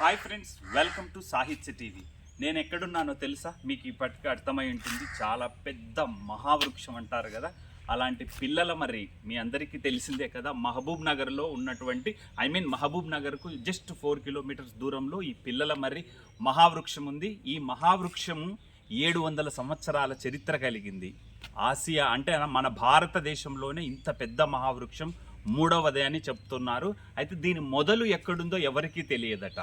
Hi friends welcome to Sahitya TV. నేను ఎక్కడున్నానో తెలుసా? మీకు ఇప్పటికీ అర్థమై ఉంటుంది చాలా పెద్ద మహావృక్షం అంటారు కదా. అలాంటి పిల్లల మరి మీ అందరికీ తెలిసిందే కదా మహబూబ్ నగర్లో ఉన్నటువంటి ఐ మీన్ మహబూబ్ నగర్కు జస్ట్ ఫోర్ కిలోమీటర్స్ దూరంలో ఈ పిల్లల మరి మహావృక్షం ఉంది. ఈ మహావృక్షము ఏడు వందల సంవత్సరాల చరిత్ర కలిగింది. ఆసియా అంటే మన భారతదేశంలోనే ఇంత పెద్ద మహావృక్షం మూడవదే అని చెప్తున్నారు. అయితే దీని మొదలు ఎక్కడుందో ఎవరికీ తెలియదట.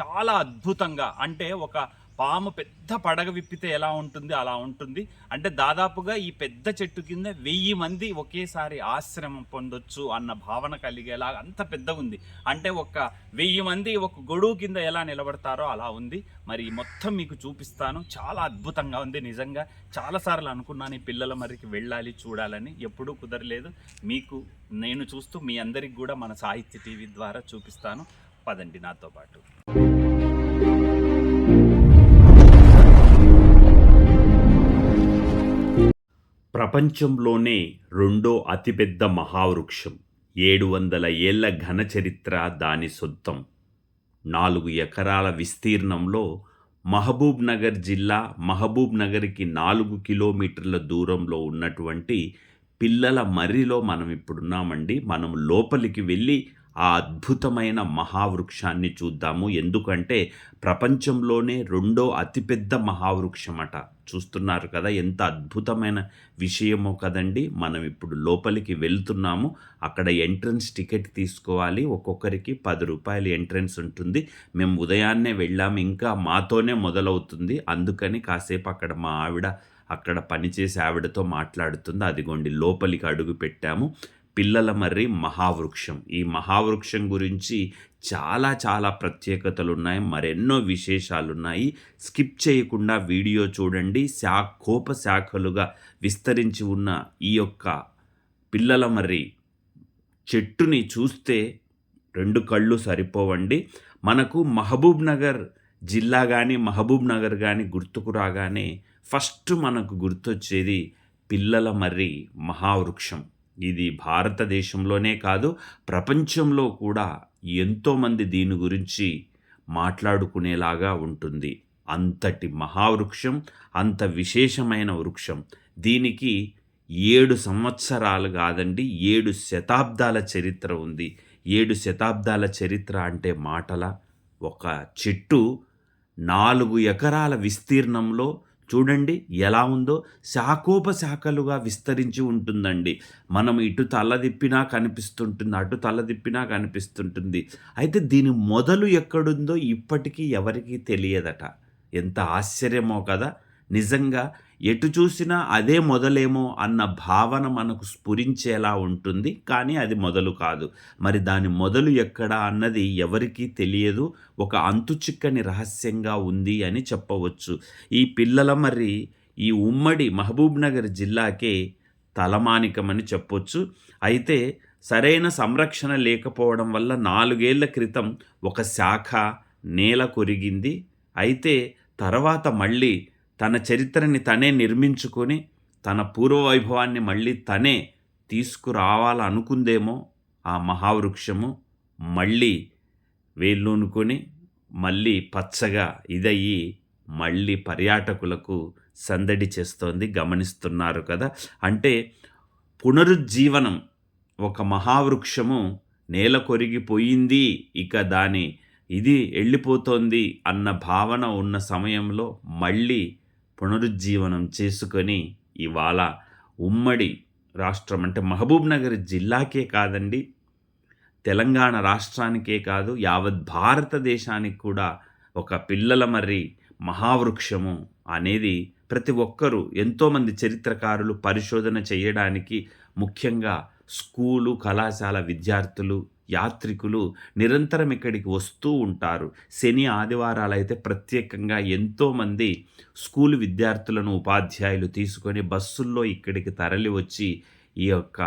చాలా అద్భుతంగా అంటే ఒక పాము పెద్ద పడగ విప్పితే ఎలా ఉంటుంది అలా ఉంటుంది. అంటే దాదాపుగా ఈ పెద్ద చెట్టు కింద వెయ్యి మంది ఒకేసారి ఆశ్రమం పొందొచ్చు అన్న భావన కలిగేలా అంత పెద్దగా ఉంది అంటే ఒక వెయ్యి మంది ఒక గొడుగు కింద ఎలా నిలబడతారో అలా ఉంది. మరి మొత్తం మీకు చూపిస్తాను. చాలా అద్భుతంగా ఉంది నిజంగా. చాలాసార్లు అనుకున్నాను ఈ పిల్లల మరికి వెళ్ళాలి చూడాలని. ఎప్పుడూ కుదరలేదు. మీకు నేను చూస్తూ మీ అందరికి కూడా మన సాహిత్య టీవీ ద్వారా చూపిస్తాను. పదండి నాతో పాటు. ప్రపంచంలోనే రెండో అతిపెద్ద మహావృక్షం ఏడు వందల ఏళ్ళ ఘన చరిత్ర దాని సొంతం. నాలుగు ఎకరాల విస్తీర్ణంలో మహబూబ్ నగర్ జిల్లా మహబూబ్ నగర్కి నాలుగు కిలోమీటర్ల దూరంలో ఉన్నటువంటి పిల్లల మర్రిలో మనం ఇప్పుడున్నామండి. మనం లోపలికి వెళ్ళి ఆ అద్భుతమైన మహావృక్షాన్ని చూద్దాము. ఎందుకంటే ప్రపంచంలోనే రెండో అతిపెద్ద మహావృక్షమట. చూస్తున్నారు కదా ఎంత అద్భుతమైన విషయమో కదండి. మనం ఇప్పుడు లోపలికి వెళ్తున్నాము. అక్కడ ఎంట్రన్స్ టికెట్ తీసుకోవాలి. ఒక్కొక్కరికి పది రూపాయలు ఎంట్రన్స్ ఉంటుంది. మేము ఉదయాన్నే వెళ్ళాము. ఇంకా మాతోనే మొదలవుతుంది. అందుకని కాసేపు అక్కడ మా ఆవిడ అక్కడ పనిచేసే ఆవిడతో మాట్లాడుతుంది. అదిగోండి లోపలికి అడుగు పెట్టాము. పిల్లల మర్రి మహావృక్షం. ఈ మహావృక్షం గురించి చాలా చాలా ప్రత్యేకతలు ఉన్నాయి మరెన్నో విశేషాలు ఉన్నాయి స్కిప్ చేయకుండా వీడియో చూడండి. శా కోప శాఖలుగా విస్తరించి ఉన్న ఈ యొక్క పిల్లల మర్రి చెట్టుని చూస్తే రెండు కళ్ళు సరిపోవండి. మనకు మహబూబ్ నగర్ జిల్లా కానీ మహబూబ్ నగర్ కానీ గుర్తుకు రాగానే ఫస్ట్ మనకు గుర్తొచ్చేది పిల్లల మర్రి మహావృక్షం. ఇది భారతదేశంలోనే కాదు ప్రపంచంలో కూడా ఎంతోమంది దీని గురించి మాట్లాడుకునేలాగా ఉంటుంది. అంతటి మహావృక్షం అంత విశేషమైన వృక్షం. దీనికి ఏడు సంవత్సరాలు కాదండి ఏడు శతాబ్దాల చరిత్ర ఉంది. ఏడు శతాబ్దాల చరిత్ర అంటే మాటల. ఒక చెట్టు నాలుగు ఎకరాల విస్తీర్ణంలో చూడండి ఎలా ఉందో శాఖోపశాఖలుగా విస్తరించి ఉంటుందండి. మనం ఇటు తలదిప్పినా కనిపిస్తుంటుంది అటు తలదిప్పినా కనిపిస్తుంటుంది. అయితే దీని మొదలు ఎక్కడుందో ఇప్పటికీ ఎవరికీ తెలియదట. ఎంత ఆశ్చర్యమో కదా! నిజంగా ఎటు చూసినా అదే మొదలేమో అన్న భావన మనకు స్ఫురించేలా ఉంటుంది కానీ అది మొదలు కాదు. మరి దాని మొదలు ఎక్కడ అన్నది ఎవరికీ తెలియదు. ఒక అంతుచిక్కని రహస్యంగా ఉంది అని చెప్పవచ్చు. ఈ పిల్లల మరి ఈ ఉమ్మడి మహబూబ్నగర్ జిల్లాకే తలమానికమని చెప్పొచ్చు. అయితే సరైన సంరక్షణ లేకపోవడం వల్ల నాలుగేళ్ళ క్రితం ఒక శాఖ నేల కొరిగింది. అయితే తర్వాత మళ్ళీ తన చరిత్రని తనే నిర్మించుకొని తన పూర్వవైభవాన్ని మళ్ళీ తనే తీసుకురావాలనుకుందేమో ఆ మహావృక్షము మళ్ళీ వేళ్ళూనుకొని మళ్ళీ పచ్చగా ఇదయ్యి మళ్ళీ పర్యాటకులకు సందడి చేస్తోంది గమనిస్తున్నారు కదా. అంటే పునరుజ్జీవనం ఒక మహావృక్షము నేల కొరిగిపోయింది ఇక దాని ఇది వెళ్ళిపోతోంది అన్న భావన ఉన్న సమయంలో మళ్ళీ పునరుజ్జీవనం చేసుకొని ఇవాళ ఉమ్మడి రాష్ట్రం అంటే మహబూబ్ నగర్ జిల్లాకే కాదండి తెలంగాణ రాష్ట్రానికే కాదు యావత్ భారతదేశానికి కూడా ఒక పిల్లల మర్రి మహావృక్షము అనేది ప్రతి ఒక్కరూ ఎంతోమంది చరిత్రకారులు పరిశోధన చేయడానికి ముఖ్యంగా స్కూలు కళాశాల విద్యార్థులు యాత్రికులు నిరంతరం ఇక్కడికి వస్తూ ఉంటారు. శని ఆదివారాలు అయితే ప్రత్యేకంగా ఎంతోమంది స్కూల్ విద్యార్థులను ఉపాధ్యాయులు తీసుకొని బస్సుల్లో ఇక్కడికి తరలి వచ్చి ఈ యొక్క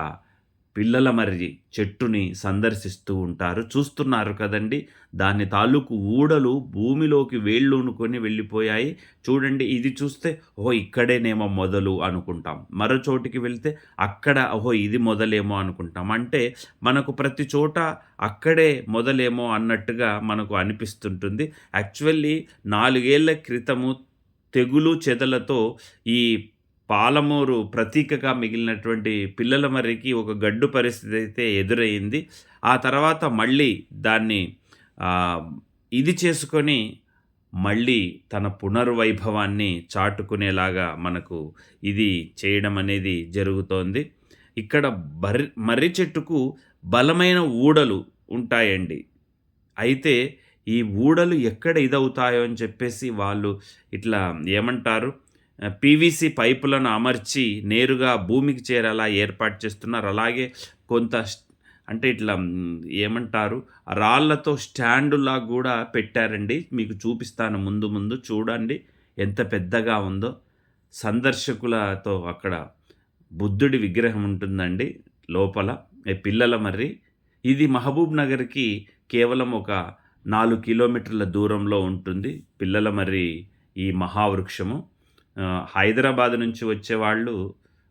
పిల్లల మర్రి చెట్టుని సందర్శిస్తూ ఉంటారు. చూస్తున్నారు కదండీ! దాని తాలూకు ఊడలు భూమిలోకి వేళ్ళూనుకొని వెళ్ళిపోయాయి. చూడండి ఇది చూస్తే ఓహో! ఇక్కడేనేమో మొదలు అనుకుంటాం. మరో చోటికి వెళ్తే అక్కడ ఓహో! ఇది మొదలేమో అనుకుంటాం. అంటే మనకు ప్రతి చోట అక్కడే మొదలేమో అన్నట్టుగా మనకు అనిపిస్తుంటుంది. యాక్చువల్లీ నాలుగేళ్ళ క్రితము తెగులు, చెదలతో ఈ పాలమూరు ప్రతీకగా మిగిలినటువంటి పిల్లల మర్రికి ఒక గడ్డు పరిస్థితి అయితే ఎదురయ్యింది ఆ తర్వాత మళ్ళీ దాన్ని ఇది చేసుకొని మళ్ళీ తన పునర్వైభవాన్ని చాటుకునేలాగా మనకు ఇది చేయడం అనేది జరుగుతోంది. ఇక్కడ బర్రి మర్రి చెట్టుకు బలమైన ఊడలు ఉంటాయండి. అయితే ఈ ఊడలు ఎక్కడ ఇదవుతాయో అని చెప్పేసి వాళ్ళు ఇట్లా ఏమంటారు పీవీసీ పైపులను అమర్చి నేరుగా భూమికి చేరేలా ఏర్పాటు చేస్తున్నారు. అలాగే కొంత అంటే ఇట్లా ఏమంటారు రాళ్ళతో స్టాండులా కూడా పెట్టారండి. మీకు చూపిస్తాను ముందు ముందు చూడండి ఎంత పెద్దగా ఉందో. సందర్శకులతో అక్కడ బుద్ధుడి విగ్రహం ఉంటుందండి లోపల. పిల్లల మర్రి. ఇది మహబూబ్ నగర్‌కి కేవలం ఒక నాలుగు కిలోమీటర్ల దూరంలో ఉంటుంది. పిల్లల మర్రి ఈ మహావృక్షము. హైదరాబాద్ నుంచి వచ్చేవాళ్ళు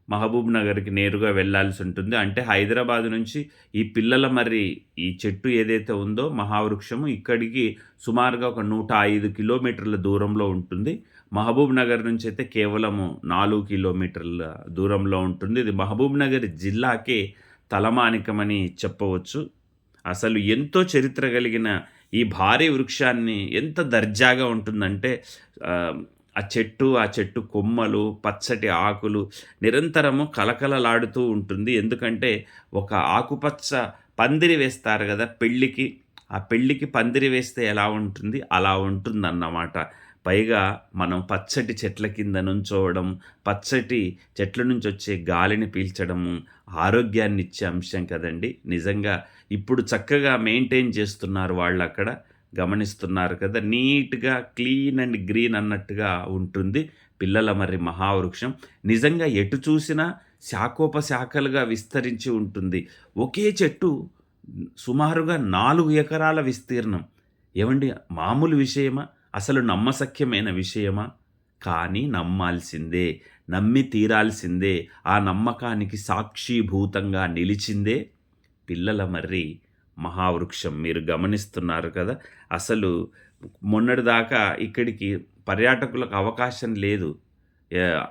మహబూబ్ నగర్‌కి నేరుగా వెళ్ళాల్సుంటుంది. అంటే హైదరాబాద్ నుంచి ఈ పిల్లల మర్రి ఈ చెట్టు ఏదైతే ఉందో మహావృక్షము ఇక్కడికి సుమారుగా ఒక 105 కిలోమీటర్ల దూరంలో ఉంటుంది. మహబూబ్ నగర్ నుంచయితే కేవలము నాలుగు కిలోమీటర్ల దూరంలో ఉంటుంది. ఇది మహబూబ్ నగర్ జిల్లాకే తలమానికమని చెప్పవచ్చు. అసలు ఎంతో చరిత్ర కలిగిన ఈ భారీ వృక్షాన్ని ఎంత దర్జాగా ఉంటుందంటే ఆ చెట్టు, ఆ చెట్టు కొమ్మలు, పచ్చటి ఆకులు నిరంతరము కలకలలాడుతూ ఉంటుంది. ఎందుకంటే ఒక ఆకుపచ్చ పందిరి వేస్తారు కదా పెళ్ళికి. ఆ పెళ్ళికి పందిరి వేస్తే ఎలా ఉంటుంది? అలా ఉంటుందన్నమాట. పైగా మనం పచ్చటి చెట్ల కింద నుంచోవడం, పచ్చటి చెట్ల నుంచి వచ్చే గాలిని పీల్చడము ఆరోగ్యాన్ని ఇచ్చే అంశం కదండీ! నిజంగా ఇప్పుడు చక్కగా మెయింటైన్ చేస్తున్నారు వాళ్ళు అక్కడ గమనిస్తున్నారు కదా! నీట్‌గా క్లీన్ అండ్ గ్రీన్ అన్నట్టుగా ఉంటుంది. పిల్లల మర్రి మహావృక్షం. నిజంగా ఎటు చూసినా శాఖోపశాఖలుగా విస్తరించి ఉంటుంది. ఒకే చెట్టు సుమారుగా నాలుగు ఎకరాల విస్తీర్ణం. ఏమండి మామూలు విషయమా? అసలు నమ్మసఖ్యమైన విషయమా? కానీ నమ్మాల్సిందే. నమ్మి తీరాల్సిందే. ఆ నమ్మకానికి సాక్షీభూతంగా నిలిచిందే పిల్లల మర్రి మహావృక్షం. మీరు గమనిస్తున్నారు కదా! అసలు మొన్నటిదాకా ఇక్కడికి పర్యాటకులకు అవకాశం లేదు.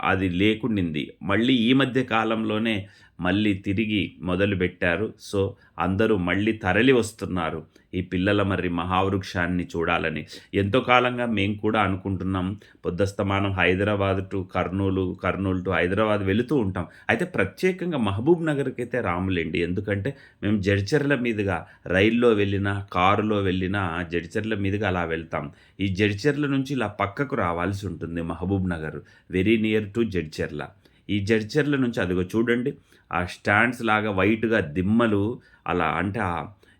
అది లేకుండింది. మళ్ళీ ఈ మధ్య కాలంలోనే మళ్ళీ తిరిగి మొదలుపెట్టారు సో, అందరూ మళ్ళీ తరలి వస్తున్నారు. ఈ పిల్లల మర్రి మహావృక్షాన్ని చూడాలని. ఎంతో కాలంగా మేము కూడా అనుకుంటున్నాం. పొద్దుస్తమానం హైదరాబాద్ టు కర్నూలు, కర్నూలు టు హైదరాబాద్ వెళుతూ ఉంటాం. అయితే ప్రత్యేకంగా మహబూబ్ నగర్‌కైతే రాములెండి. ఎందుకంటే మేము జడ్చర్ల మీదుగా రైల్లో వెళ్ళినా, కారులో వెళ్ళినా జడ్చర్ల మీదుగా అలా వెళ్తాం. ఈ జడ్చర్ల నుంచి ఇలా పక్కకు రావాల్సి ఉంటుంది Mahbub Nagar. Very near to Jadcherla. ఈ జడ్చర్ల నుంచి అదిగో చూడండి. ఆ స్టాండ్స్ లాగా వైట్‌గా దిమ్మలు అలా అంటే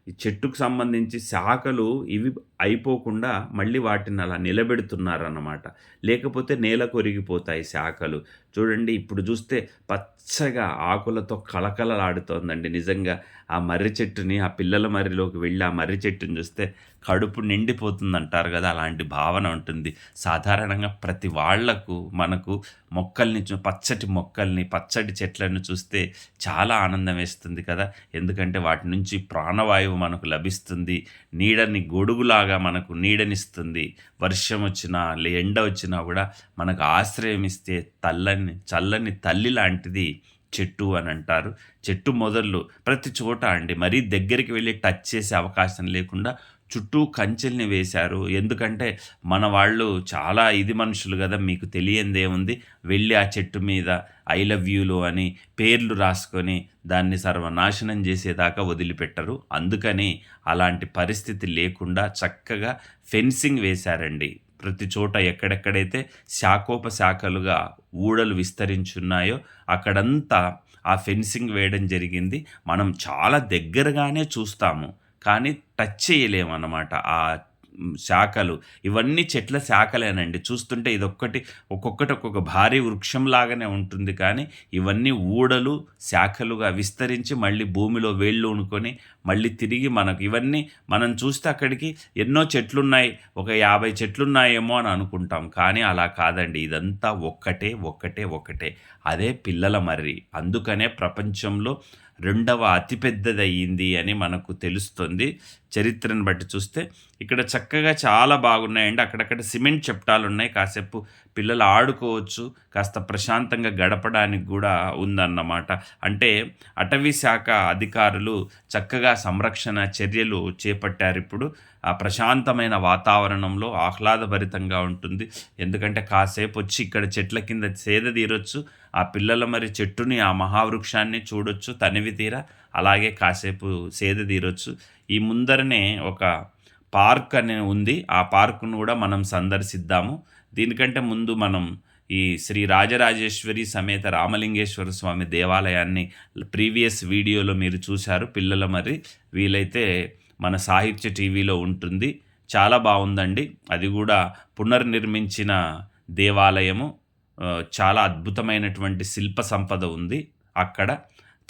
ఈ చెట్టుకు సంబంధించి శాఖలు ఇవి అయిపోకుండా మళ్ళీ వాటిని అలా నిలబెడుతున్నారన్నమాట. లేకపోతే నేల కొరిగిపోతాయి శాఖలు. చూడండి ఇప్పుడు చూస్తే పచ్చగా ఆకులతో కళకళలాడుతోందండి నిజంగా. ఆ మర్రి చెట్టుని ఆ పిల్లల మర్రిలోకి వెళ్ళి ఆ మర్రి చెట్టుని చూస్తే కడుపు నిండిపోతుంది అంటారు కదా అలాంటి భావన ఉంటుంది. సాధారణంగా ప్రతి వాళ్ళకు మనకు మొక్కల్ని పచ్చటి మొక్కల్ని, పచ్చటి చెట్లను చూస్తే చాలా ఆనందం వేస్తుంది కదా! ఎందుకంటే వాటి నుంచి ప్రాణవాయువు మనకు లభిస్తుంది. నీడని గొడుగులాగా మనకు నీడనిస్తుంది. వర్షం వచ్చినా, లే ఎండ వచ్చినా కూడా మనకు ఆశ్రయం ఇస్తే తల్లని చల్లని తల్లి లాంటిది చెట్టు అని అంటారు చెట్టు మొదళ్ళు ప్రతి చోట అండి. మరీ దగ్గరికి వెళ్ళి టచ్ చేసే అవకాశం లేకుండా చుట్టూ కంచెల్ని వేశారు. ఎందుకంటే మన వాళ్ళు చాలా ఇది మనుషులు కదా మీకు తెలియందేముంది. వెళ్ళి ఆ చెట్టు మీద ఐ లవ్ యూలు అని పేర్లు రాసుకొని దాన్ని సర్వనాశనం చేసేదాకా వదిలిపెట్టరు. అందుకని అలాంటి పరిస్థితి లేకుండా చక్కగా ఫెన్సింగ్ వేశారండి. ప్రతి చోట ఎక్కడెక్కడైతే శాఖోపశాఖలుగా ఊడలు విస్తరించున్నాయో అక్కడంతా ఆ ఫెన్సింగ్ వేయడం జరిగింది. మనం చాలా దగ్గరగానే చూస్తాము. కానీ టచ్ చేయలేమన్నమాట. ఆ శాఖలు. ఇవన్నీ చెట్ల శాఖలేనండి. చూస్తుంటే ఇదొక్కటి ఒక్కొక్కటి ఒక్కొక్క భారీ వృక్షం లాగానే ఉంటుంది. కానీ ఇవన్నీ ఊడలు శాఖలుగా విస్తరించి మళ్ళీ భూమిలో వేళ్ళు ఉనుకొని మళ్ళీ తిరిగి మనకు ఇవన్నీ మనం చూస్తే అక్కడికి ఎన్నో చెట్లున్నాయి. ఒక యాభై చెట్లున్నాయేమో అని అనుకుంటాం. కానీ అలా కాదండి. ఇదంతా ఒక్కటే ఒక్కటే ఒక్కటే. అదే పిల్లల మర్రి. అందుకనే ప్రపంచంలో రెండవ అతిపెద్దదయ్యింది అని మనకు తెలుస్తుంది. చరిత్రను బట్టి చూస్తే ఇక్కడ చక్కగా చాలా బాగున్నాయండి. అక్కడక్కడ సిమెంట్ చెప్టాలు ఉన్నాయి. కాసేపు పిల్లలు ఆడుకోవచ్చు. కాస్త ప్రశాంతంగా గడపడానికి కూడా ఉందన్నమాట. అంటే అటవీ శాఖ అధికారులు చక్కగా సంరక్షణ చర్యలు చేపట్టారు ఇప్పుడు. ఆ ప్రశాంతమైన వాతావరణంలో ఆహ్లాదభరితంగా ఉంటుంది. ఎందుకంటే కాసేపు వచ్చి ఇక్కడ చెట్ల కింద సేద తీరొచ్చు. ఆ పిల్లల మరి చెట్టుని ఆ మహావృక్షాన్ని చూడొచ్చు. తనివి తీరా అలాగే కాసేపు సేద తీరొచ్చు. ఈ ముందరనే ఒక పార్క్ అని ఉంది. ఆ పార్కును కూడా మనం సందర్శిద్దాము. దీనికంటే ముందు మనం ఈ శ్రీ రాజరాజేశ్వరి సమేత రామలింగేశ్వర స్వామి దేవాలయాన్ని ప్రీవియస్ వీడియోలో మీరు చూశారు. పిల్లల మరి వీలైతే మన సాహిత్య టీవీలో ఉంటుంది. చాలా బాగుందండి. అది కూడా పునర్నిర్మించిన దేవాలయము. చాలా అద్భుతమైనటువంటి శిల్ప సంపద ఉంది అక్కడ.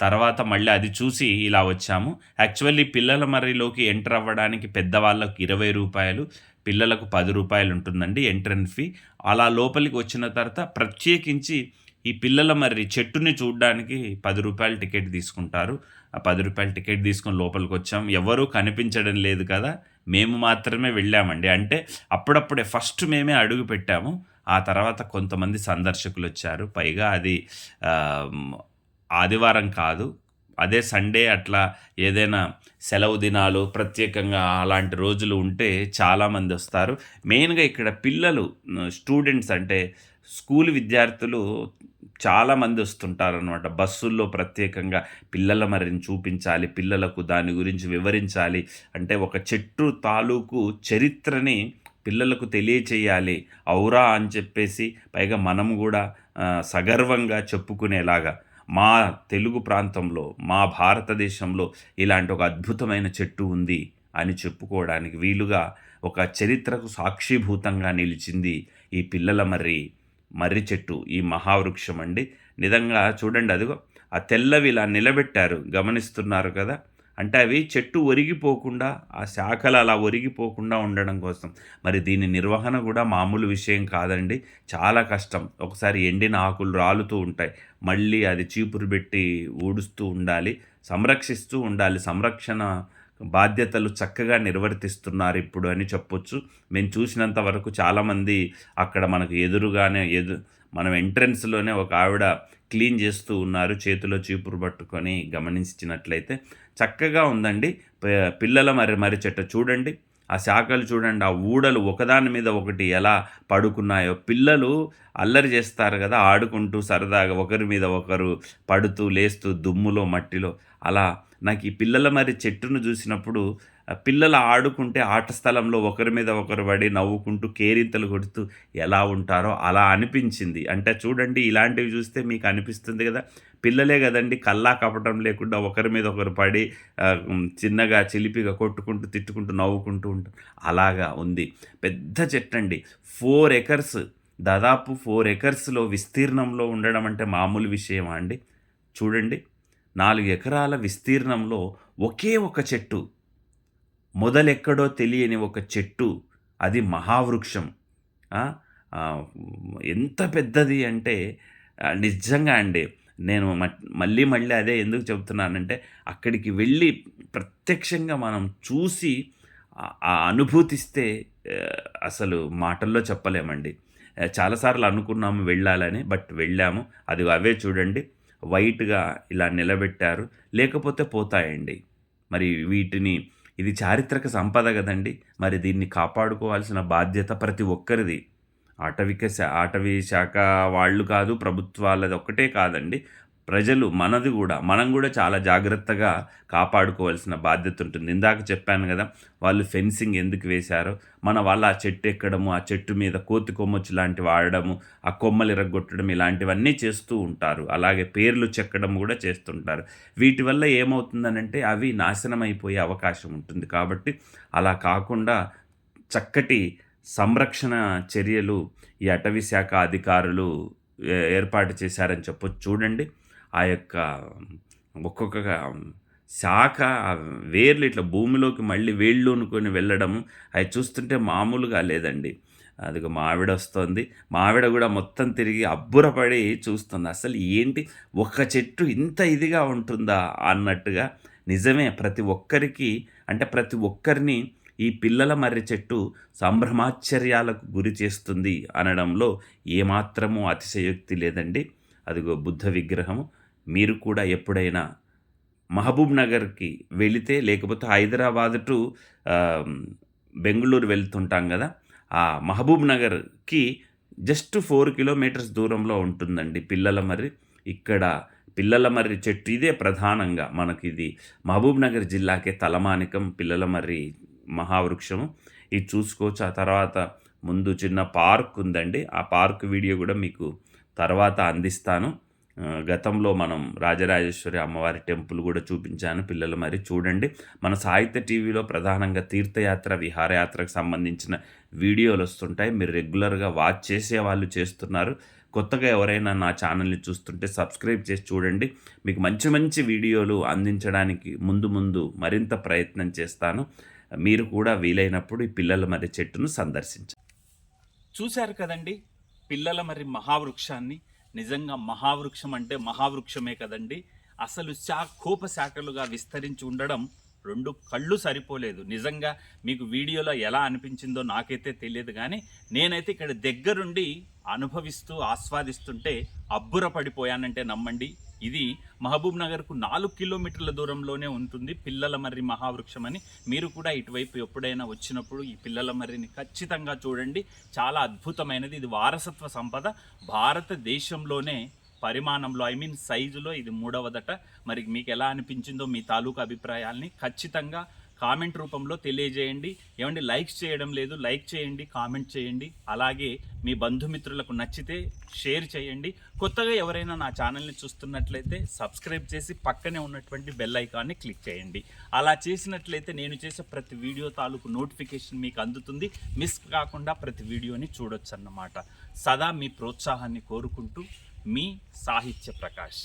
తర్వాత మళ్ళీ అది చూసి ఇలా వచ్చాము. యాక్చువల్లీ పిల్లల మర్రిలోకి ఎంటర్ అవ్వడానికి పెద్దవాళ్ళకు ఇరవై రూపాయలు పిల్లలకు పది రూపాయలు ఉంటుందండి ఎంట్రన్స్ ఫీ. అలా లోపలికి వచ్చిన తర్వాత ప్రత్యేకించి ఈ పిల్లల మర్రి చెట్టుని చూడడానికి పది రూపాయలు టికెట్ తీసుకుంటారు. ఆ పది రూపాయలు టికెట్ తీసుకొని లోపలికి వచ్చాం ఎవరూ కనిపించడం లేదు కదా. మేము మాత్రమే వెళ్ళామండి. అంటే అప్పుడప్పుడే ఫస్ట్ మేమే అడుగు పెట్టాము. ఆ తర్వాత కొంతమంది సందర్శకులు వచ్చారు. పైగా అది ఆదివారం కాదు. అదే సండే అట్లా ఏదైనా సెలవు దినాలు ప్రత్యేకంగా అలాంటి రోజులు ఉంటే చాలామంది వస్తారు. మెయిన్గా ఇక్కడ పిల్లలు స్టూడెంట్స్ అంటే స్కూల్ విద్యార్థులు చాలామంది వస్తుంటారు అనమాట బస్సుల్లో ప్రత్యేకంగా పిల్లల మరిని చూపించాలి పిల్లలకు దాని గురించి వివరించాలి. అంటే ఒక చెట్టు తాలూకు చరిత్రని పిల్లలకు తెలియచేయాలి. ఔరా అని చెప్పేసి పైగా మనం కూడా సగర్వంగా చెప్పుకునేలాగా. మా తెలుగు ప్రాంతంలో మా భారతదేశంలో ఇలాంటి ఒక అద్భుతమైన చెట్టు ఉంది అని చెప్పుకోవడానికి వీలుగా ఒక చరిత్రకు సాక్షిభూతంగా నిలిచింది ఈ పిల్లల మర్రి మర్రి చెట్టు ఈ మహావృక్షం అండి. నిజంగా చూడండి అదిగో ఆ తెల్లవి ఇలా నిలబెట్టారు గమనిస్తున్నారు కదా. అంటే అవి చెట్టు ఒరిగిపోకుండా ఆ శాఖలు అలా ఒరిగిపోకుండా ఉండడం కోసం. మరి దీని నిర్వహణ కూడా మామూలు విషయం కాదండి. చాలా కష్టం. ఒకసారి ఎండిన ఆకులు రాలుతూ ఉంటాయి. మళ్ళీ అది చీపురు పెట్టి ఊడుస్తూ ఉండాలి సంరక్షిస్తూ ఉండాలి. సంరక్షణ బాధ్యతలు చక్కగా నిర్వర్తిస్తున్నారు ఇప్పుడు అని చెప్పొచ్చు. మేము చూసినంత వరకు చాలామంది అక్కడ మనకు ఎదురుగానే ఎదు మనం ఎంట్రన్స్లోనే ఒక ఆవిడ క్లీన్ చేస్తూ ఉన్నారు చేతిలో చీపురు పట్టుకొని గమనించినట్లయితే. చక్కగా ఉందండి. పిల్లల మరి మరి చెట్టు చూడండి. ఆ శాఖలు చూడండి ఆ ఊడలు ఒకదాని మీద ఒకటి ఎలా పడుకున్నాయో. పిల్లలు అల్లరి చేస్తారు కదా ఆడుకుంటూ సరదాగా ఒకరి మీద ఒకరు పడుతూ లేస్తూ దుమ్ములో మట్టిలో అలా. నాకు ఈ పిల్లల మరి చెట్టును చూసినప్పుడు పిల్లలు ఆడుకుంటే ఆట స్థలంలో ఒకరి మీద ఒకరు పడి నవ్వుకుంటూ కేరింతలు కొడుతూ ఎలా ఉంటారో అలా అనిపించింది. అంటే చూడండి ఇలాంటివి చూస్తే మీకు అనిపిస్తుంది కదా. పిల్లలే కదండి కల్లా కపటం లేకుండా ఒకరి మీద ఒకరు పడి చిన్నగా చిలిపిగా కొట్టుకుంటూ తిట్టుకుంటూ నవ్వుకుంటూ ఉంటారు. అలాగా ఉంది. పెద్ద చెట్టు అండి ఫోర్ ఎకర్స్ దాదాపు ఫోర్ ఎకర్స్లో విస్తీర్ణంలో ఉండడం అంటే మామూలు విషయమా అండి? చూడండి. నాలుగు ఎకరాల విస్తీర్ణంలో ఒకే ఒక చెట్టు. మొదలెక్కడో తెలియని ఒక చెట్టు అది మహావృక్షం. ఎంత పెద్దది అంటే నిజంగా అండి నేను మ- మళ్ళీ మళ్ళీ అదే ఎందుకు చెబుతున్నానంటే అక్కడికి వెళ్ళి ప్రత్యక్షంగా మనం చూసి ఆ- అనుభూతిస్తే అసలు మాటల్లో చెప్పలేమండి. చాలాసార్లు అనుకున్నాము వెళ్ళాలని బట్ వెళ్ళాము. అది అవే చూడండి వైట్గా ఇలా నిలబెట్టారు. లేకపోతే పోతాయండి. మరి వీటిని ఇది చారిత్రక సంపద కదండి. మరి దీన్ని కాపాడుకోవాల్సిన బాధ్యత ప్రతి ఒక్కరిది. అటవిక శా అటవీ శాఖ వాళ్ళు కాదు ప్రభుత్వాలది ఒక్కటే కాదండి. ప్రజలు మనది కూడా మనం కూడా చాలా జాగ్రత్తగా కాపాడుకోవాల్సిన బాధ్యత ఉంటుంది. ఇందాక చెప్పాను కదా వాళ్ళు ఫెన్సింగ్ ఎందుకు వేశారో మన వాళ్ళు ఆ చెట్టు ఎక్కడము ఆ చెట్టు మీద కోతి కొమ్మొచ్చు లాంటివి వాడడము ఆ కొమ్మలు ఇరగొట్టడం ఇలాంటివన్నీ చేస్తూ ఉంటారు. అలాగే పేర్లు చెక్కడం కూడా చేస్తుంటారు. వీటి వల్ల ఏమవుతుందనంటే అవి నాశనం అయిపోయే అవకాశం ఉంటుంది. కాబట్టి అలా కాకుండా చక్కటి సంరక్షణ చర్యలు ఈ అటవీ శాఖ అధికారులు ఏర్పాటు చేశారని చెప్పొచ్చు. చూడండి. ఆ యొక్క ఒక్కొక్క శాఖ వేర్లు ఇట్లా భూమిలోకి మళ్ళీ వేళ్ళు అనుకొని వెళ్ళడం అవి చూస్తుంటే మామూలుగా లేదండి. అదిగో మా ఆవిడ వస్తుంది. మా ఆవిడ కూడా మొత్తం తిరిగి అబ్బురపడి చూస్తుంది. అసలు ఏంటి ఒక చెట్టు ఇంత ఇదిగా ఉంటుందా అన్నట్టుగా నిజమే ప్రతి ఒక్కరికి అంటే ప్రతి ఒక్కరిని ఈ పిల్లల మర్రి చెట్టు సంభ్రమాశ్చర్యాలకు గురి చేస్తుంది అనడంలో ఏమాత్రము అతిశయోక్తి లేదండి. అదిగో బుద్ధ విగ్రహము. మీరు కూడా ఎప్పుడైనా మహబూబ్ నగర్కి వెళితే లేకపోతే హైదరాబాద్ టు బెంగళూరు వెళ్తుంటాం కదా ఆ మహబూబ్ నగర్కి జస్ట్ ఫోర్ కిలోమీటర్స్ దూరంలో ఉంటుందండి పిల్లల మర్రి. ఇక్కడ పిల్లల మర్రి చెట్టు ఇదే ప్రధానంగా మనకి ఇది మహబూబ్ నగర్ జిల్లాకే తలమానికం పిల్లల మర్రి మహావృక్షము. ఇది చూసుకోవచ్చు. ఆ తర్వాత ముందు చిన్న పార్క్ ఉందండి. ఆ పార్క్ వీడియో కూడా మీకు తర్వాత అందిస్తాను. గతంలో మనం రాజరాజేశ్వరి అమ్మవారి టెంపుల్ కూడా చూపించాను. పిల్లలు మరి చూడండి. మన సాహిత్య టీవీలో ప్రధానంగా తీర్థయాత్ర విహారయాత్రకు సంబంధించిన వీడియోలు వస్తుంటాయి. మీరు రెగ్యులర్గా వాచ్ చేసే వాళ్ళు చేస్తున్నారు. కొత్తగా ఎవరైనా నా ఛానల్ని చూస్తుంటే సబ్స్క్రైబ్ చేసి చూడండి. మీకు మంచి మంచి వీడియోలు అందించడానికి ముందు ముందు మరింత ప్రయత్నం చేస్తాను. మీరు కూడా వీలైనప్పుడు ఈ పిల్లల మరి చెట్టును సందర్శించండి చూశారు కదండి పిల్లల మరి మహావృక్షాన్ని. నిజంగా మహావృక్షం అంటే మహావృక్షమే కదండి. అసలు శా కోప శాఖలుగా విస్తరించి ఉండడం రెండు కళ్ళు సరిపోలేదు. నిజంగా మీకు వీడియోలో ఎలా అనిపించిందో నాకైతే తెలియదు కానీ నేనైతే ఇక్కడ దగ్గరుండి అనుభవిస్తూ ఆస్వాదిస్తుంటే అబ్బుర పడిపోయానంటే నమ్మండి. ఇది మహబూబ్ నగర్కు నాలుగు కిలోమీటర్ల దూరంలోనే ఉంటుంది పిల్లల మర్రి మహావృక్షం అని. మీరు కూడా ఇటువైపు ఎప్పుడైనా వచ్చినప్పుడు ఈ పిల్లల మర్రిని ఖచ్చితంగా చూడండి. చాలా అద్భుతమైనది. ఇది వారసత్వ సంపద. భారతదేశంలోనే పరిమాణంలో ఐ మీన్ సైజులో ఇది మూడవదట. మరి మీకు ఎలా అనిపించిందో మీ తాలూకా అభిప్రాయాల్ని ఖచ్చితంగా కామెంట్ రూపంలో తెలియజేయండి. ఏమండి లైక్స్ చేయడం లేదు లైక్ చేయండి కామెంట్ చేయండి. అలాగే మీ బంధుమిత్రులకు నచ్చితే షేర్ చేయండి. కొత్తగా ఎవరైనా నా ఛానల్ని చూస్తున్నట్లయితే సబ్స్క్రైబ్ చేసి పక్కనే ఉన్నటువంటి బెల్ ఐకాన్ని క్లిక్ చేయండి. అలా చేసినట్లయితే నేను చేసే ప్రతి వీడియో తాలూకు నోటిఫికేషన్ మీకు అందుతుంది. మిస్ కాకుండా ప్రతి వీడియోని చూడొచ్చు అన్నమాట సదా మీ ప్రోత్సాహాన్ని కోరుకుంటూ మీ సాహిత్య ప్రకాష్.